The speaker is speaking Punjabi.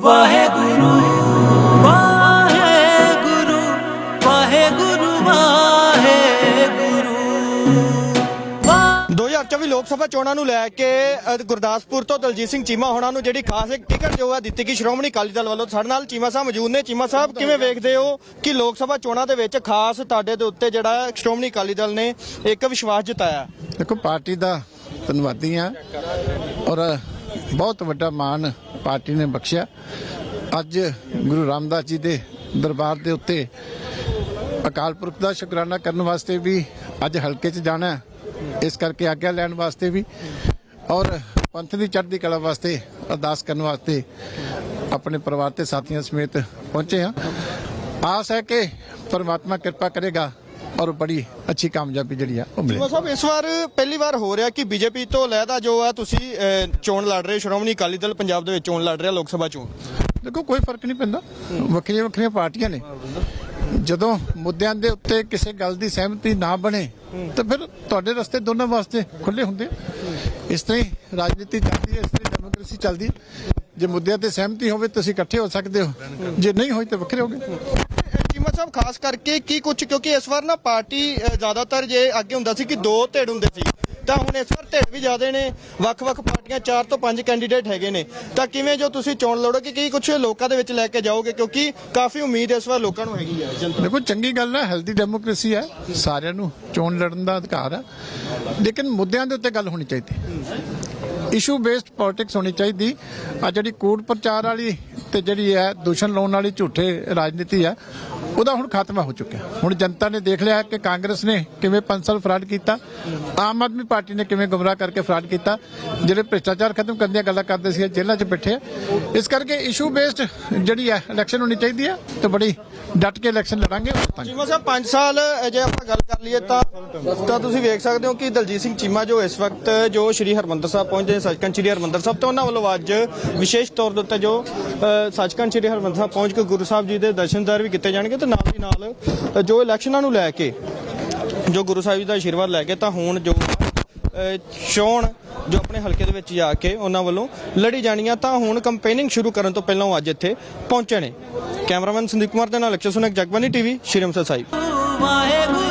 ਵਾਹਿਗੁਰੂ ਵਾਹਿਗੁਰੂ ਵਾਹਿਗੁਰੂ ਵਾਹਿਗੁਰੂ। ਵਾਹਿ 2024 ਲੋਕ ਸਭਾ ਚੋਣਾਂ ਨੂੰ ਲੈ ਕੇ ਗੁਰਦਾਸਪੁਰ ਤੋਂ ਦਲਜੀਤ ਸਿੰਘ ਚੀਮਾ ਹੋਣਾ ਨੂੰ ਜਿਹੜੀ ਖਾਸ ਇੱਕ ਟਿਕਟ ਜੋ ਹੈ ਦਿੱਤੀ ਗਈ ਸ਼੍ਰੋਮਣੀ ਅਕਾਲੀ ਦਲ ਵੱਲੋਂ ਸਾਡੇ ਨਾਲ ਚੀਮਾ ਸਾਹਿਬ ਮੌਜੂਦ ਨੇ। ਚੀਮਾ ਸਾਹਿਬ ਕਿਵੇਂ ਵੇਖਦੇ ਹੋ ਕਿ ਲੋਕ ਸਭਾ ਚੋਣਾਂ ਦੇ ਵਿੱਚ ਖਾਸ ਤੁਹਾਡੇ ਦੇ ਉੱਤੇ ਜਿਹੜਾ ਹੈ ਸ਼੍ਰੋਮਣੀ ਅਕਾਲੀ ਦਲ ਨੇ ਇੱਕ ਵਿਸ਼ਵਾਸ ਜਤਾਇਆ? ਦੇਖੋ ਪਾਰਟੀ ਦਾ ਧੰਨਵਾਦੀ ਆ ਔਰ ਬਹੁਤ ਵੱਡਾ ਮਾਣ ਪਾਰਟੀ ਨੇ ਬਖਸ਼ਿਆ। ਅੱਜ ਗੁਰੂ ਰਾਮਦਾਸ ਜੀ ਦੇ ਦਰਬਾਰ ਦੇ ਉੱਤੇ ਅਕਾਲ ਪੁਰਖ ਦਾ ਸ਼ੁਕਰਾਨਾ ਕਰਨ ਵਾਸਤੇ ਵੀ ਅੱਜ ਹਲਕੇ 'ਚ ਜਾਣਾ ਇਸ ਕਰਕੇ ਆਗਿਆ ਲੈਣ ਵਾਸਤੇ ਵੀ ਔਰ ਪੰਥ ਦੀ ਚੜ੍ਹਦੀ ਕਲਾ ਵਾਸਤੇ ਅਰਦਾਸ ਕਰਨ ਵਾਸਤੇ ਆਪਣੇ ਪਰਿਵਾਰ ਤੇ ਸਾਥੀਆਂ ਸਮੇਤ ਪਹੁੰਚੇ ਹਾਂ। ਆਸ ਹੈ ਕਿ ਪਰਮਾਤਮਾ ਕਿਰਪਾ ਕਰੇਗਾ। ਔਰ ਬੜੀ ਅੱਛੀ ਕਾਮਯਾਬੀ ਜਿਹੜੀ ਆ ਉਹ ਮਿਲੇ। ਸਾਹਿਬ ਇਸ ਵਾਰ ਪਹਿਲੀ ਵਾਰ ਹੋ ਰਿਹਾ ਕਿ ਬੀਜੇਪੀ ਤੋਂ ਲੈਦਾ ਜੋ ਹੈ ਤੁਸੀਂ ਚੋਣ ਲੜ ਰਹੇ ਸ਼੍ਰੋਮਣੀ ਅਕਾਲੀ ਦਲ ਪੰਜਾਬ ਦੇ ਵਿੱਚ ਚੋਣ ਲੜ ਰਿਹਾ ਲੋਕ ਸਭਾ ਚੋਣ। ਦੇਖੋ ਕੋਈ ਫ਼ਰਕ ਨਹੀਂ ਪੈਂਦਾ। ਵੱਖਰੀਆਂ ਵੱਖਰੀਆਂ ਪਾਰਟੀਆਂ ਨੇ। ਜਦੋਂ ਮੁੱਦਿਆਂ ਦੇ ਉੱਤੇ ਕਿਸੇ ਗੱਲ ਦੀ ਸਹਿਮਤੀ ਨਾ ਬਣੇ ਤਾਂ ਫਿਰ ਤੁਹਾਡੇ ਰਸਤੇ ਦੋਨਾਂ ਵਾਸਤੇ ਖੁੱਲੇ ਹੁੰਦੇ ਆ। ਇਸ ਤਰ੍ਹਾਂ ਹੀ ਰਾਜਨੀਤੀ ਚੱਲਦੀ ਹੈ ਇਸ ਤਰ੍ਹਾਂ ਡੈਮੋਕ੍ਰੇਸੀ ਚੱਲਦੀ ਜੇ ਮੁੱਦਿਆਂ ਤੇ ਸਹਿਮਤੀ ਹੋਵੇ ਤੁਸੀਂ ਇਕੱਠੇ ਹੋ ਸਕਦੇ ਹੋ। ਜੇ ਨਹੀਂ ਹੋਈ ਤਾਂ ਵੱਖਰੇ ਹੋਗੇ ਚੀਮਾ ਸਾਹਿਬ, ਖਾਸ ਕਰਕੇ ਕੀ ਕੁਝ ਕਿਉਂਕਿ ਇਸ ਵਾਰ ਨਾ ਪਾਰਟੀ ਜ਼ਿਆਦਾਤਰ ਜੇ ਅੱਗੇ ਹੁੰਦਾ ਸੀ ਕਿ ਦੋ ਧਿਰ ਹੁੰਦੇ ਸੀ। ਤਾਂ ਹੁਣ ਇਸ ਵਾਰ ਧਿਰ ਵੀ ਜ਼ਿਆਦੇ ਨੇ। ਵੱਖ-ਵੱਖ ਪਾਰਟੀਆਂ 4 ਤੋਂ 5 ਕੈਂਡੀਡੇਟ ਹੈਗੇ ਨੇ। ਤਾਂ ਕਿਵੇਂ ਜੋ ਤੁਸੀਂ ਚੋਣ ਲੜੋਗੇ ਕੀ ਕੁਝ ਲੋਕਾਂ ਦੇ ਵਿੱਚ ਲੈ ਕੇ ਜਾਓਗੇ? ਕਿਉਂਕਿ ਕਾਫੀ ਉਮੀਦ ਇਸ ਵਾਰ ਲੋਕਾਂ ਨੂੰ ਹੈਗੀ ਹੈ ਜਨਤਾ ਦੇਖੋ, ਚੰਗੀ ਗੱਲ ਹੈ ਹੈਲਦੀ ਡੈਮੋਕ੍ਰੇਸੀ ਹੈ। ਸਾਰਿਆਂ ਨੂੰ ਚੋਣ ਲੜਨ ਦਾ ਅਧਿਕਾਰ ਹੈ। ਲੇਕਿਨ ਮੁੱਦਿਆਂ ਦੇ ਉੱਤੇ ਗੱਲ ਹੋਣੀ ਚਾਹੀਦੀ ਇਸ਼ੂ ਬੇਸਡ ਪੋਲਿਟਿਕਸ ਹੋਣੀ ਚਾਹੀਦੀ। ਆ ਜਿਹੜੀ ਕੂੜ ਪ੍ਰਚਾਰ ਵਾਲੀ ਤੇ ਜਿਹੜੀ ਹੈ, ਦੂਸ਼ਣ ਲਾਉਣ ਵਾਲੀ ਝੂਠੇ ਰਾਜਨੀਤੀ ਹੈ ਉਹਦਾ ਹੁਣ ਖਾਤਮਾ ਹੋ ਚੁੱਕਿਆ। ਹੁਣ ਜਨਤਾ ਨੇ ਦੇਖ ਲਿਆ ਕਿ ਕਾਂਗਰਸ ਨੇ ਕਿਵੇਂ 5 ਸਾਲ ਫਰਾਡ ਕੀਤਾ, ਆਮ ਆਦਮੀ ਪਾਰਟੀ ਨੇ ਕਿਵੇਂ ਗੁੰਮਰਾਹ ਕਰਕੇ ਫਰਾਡ ਕੀਤਾ, ਜਿਹੜੇ ਭ੍ਰਿਸ਼ਟਾਚਾਰ ਖਤਮ ਕਰਨ ਦੀਆਂ ਗੱਲਾਂ ਕਰਦੇ ਸੀ ਜੇਲ੍ਹਾਂ 'ਚ ਬੈਠੇ ਆ। ਇਸ ਕਰਕੇ ਇਸ਼ੂ ਬੇਸਡ ਜਿਹੜੀ ਹੈ ਇਲੈਕਸ਼ਨ ਹੋਣੀ ਚਾਹੀਦੀ ਹੈ ਤੇ ਬੜੀ ਡਟ ਕੇ ਇਲੈਕਸ਼ਨ ਲੜਾਂਗੇ। ਚੀਮਾ ਸਾਹਿਬ 5 ਸਾਲ ਜੇ ਆਪਾਂ ਗੱਲ ਕਰ ਲਈਏ ਤਾਂ ਤਾਂ ਤੁਸੀਂ ਵੇਖ ਸਕਦੇ ਹੋ ਕਿ ਦਲਜੀਤ ਸਿੰਘ ਚੀਮਾ ਜੋ ਇਸ ਵਕਤ ਜੋ ਸ਼੍ਰੀ ਹਰਮੰਦਰ ਸਾਹਿਬ ਪਹੁੰਚੇ ਨੇ, ਸੱਚਖੰਡ ਸ਼੍ਰੀ ਹਰਮੰਦਰ ਸਾਹਿਬ ਤੋਂ ਉਹਨਾਂ ਵੱਲੋਂ ਅੱਜ ਵਿਸ਼ੇਸ਼ ਤੌਰ ਦੇ ਉੱਤੇ ਜੋ ਸੱਚਖੰਡ ਸ਼੍ਰੀ ਹਰਮੰਦਰ ਸਾਹਿਬ ਪਹੁੰਚ ਕੇ ਗੁਰੂ ਸਾਹਿਬ ਜੀ ਦੇ ਦਰਸ਼ਨਦਾਰ ਵੀ ਕੀਤੇ ਜਾਣਗੇ ਤੇ ਨਾਲ ਹੀ ਨਾਲ ਜੋ ਇਲੈਕਸ਼ਨਾਂ ਨੂੰ ਲੈ ਕੇ ਜੋ ਗੁਰੂ ਸਾਹਿਬ ਜੀ ਦਾ ਆਸ਼ੀਰਵਾਦ ਲੈ ਕੇ ਤਾਂ ਹੁਣ ਜੋ ਚੋਣ ਜੋ ਆਪਣੇ ਹਲਕੇ ਦੇ ਵਿੱਚ ਜਾ ਕੇ ਉਹਨਾਂ ਵੱਲੋਂ ਲੜੀ ਜਾਣੀਆਂ ਤਾਂ ਹੁਣ ਕੰਪੇਨਿੰਗ ਸ਼ੁਰੂ ਕਰਨ ਤੋਂ ਪਹਿਲਾਂ ਉਹ ਅੱਜ ਇੱਥੇ ਪਹੁੰਚੇ ਨੇ। ਕੈਮਰਾਮੈਨ ਸੰਦੀਪ ਕੁਮਾਰ ਦੇ ਨਾਲ ਅਕਸ਼ਰ ਸੁਨਕ ਜਗਬਾਨੀ ਟੀਵੀ, ਸ਼੍ਰੀ ਅੰਮ੍ਰਿਤਸਰ ਸਾਹਿਬ।